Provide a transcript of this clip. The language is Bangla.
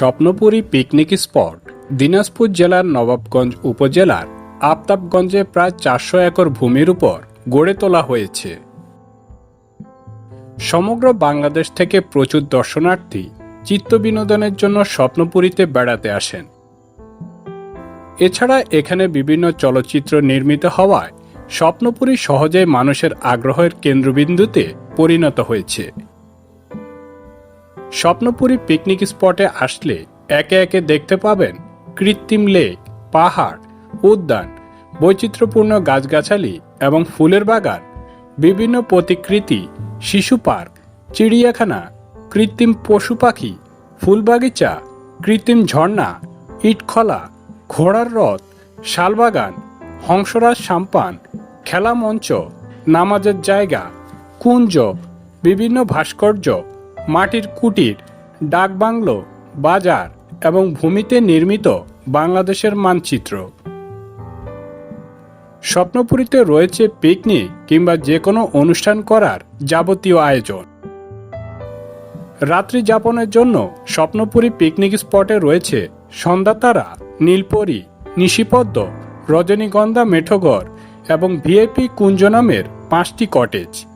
স্বপ্নপুরী পিকনিক স্পট, দিনাজপুর জেলার নবাবগঞ্জ উপজেলার আফতাবগঞ্জে প্রায় চারশো একর ভূমির উপর গড়ে তোলা হয়েছে। সমগ্র বাংলাদেশ থেকে প্রচুর দর্শনার্থী চিত্ত বিনোদনের জন্য স্বপ্নপুরীতে বেড়াতে আসেন। এছাড়া এখানে বিভিন্ন চলচ্চিত্র নির্মিত হওয়ায় স্বপ্নপুরী সহজেই মানুষের আগ্রহের কেন্দ্রবিন্দুতে পরিণত হয়েছে। স্বপ্নপুরী পিকনিক স্পটে আসলে একে একে দেখতে পাবেন কৃত্রিম লেক, পাহাড়, উদ্যান, বৈচিত্র্যপূর্ণ গাছগাছালি এবং ফুলের বাগান, বিভিন্ন প্রতিকৃতি, শিশু পার্ক, চিড়িয়াখানা, কৃত্রিম পশু পাখি, ফুলবাগিচা, কৃত্রিম ঝর্ণা, ইটখলা, ঘোড়ার রথ, শালবাগান, হংসরাজ সাম্পান খেলা মঞ্চ নামাজের জায়গা, কুঞ্জ, বিভিন্ন ভাস্কর্য মাটির কুটির ডাকবাংলো বাজার এবং ভূমিতে নির্মিত বাংলাদেশের মানচিত্র। স্বপ্নপুরীতে রয়েছে পিকনিক কিংবা যে কোনো অনুষ্ঠান করার যাবতীয় আয়োজন। রাত্রি যাপনের জন্য স্বপ্নপুরী পিকনিক স্পটে রয়েছে সন্ধ্যাতারা নীলপরি, নিশিপদ্ম, রজনীগন্ধা মেঠোঘর এবং ভিআইপি কুঞ্জ নামের পাঁচটি কটেজ।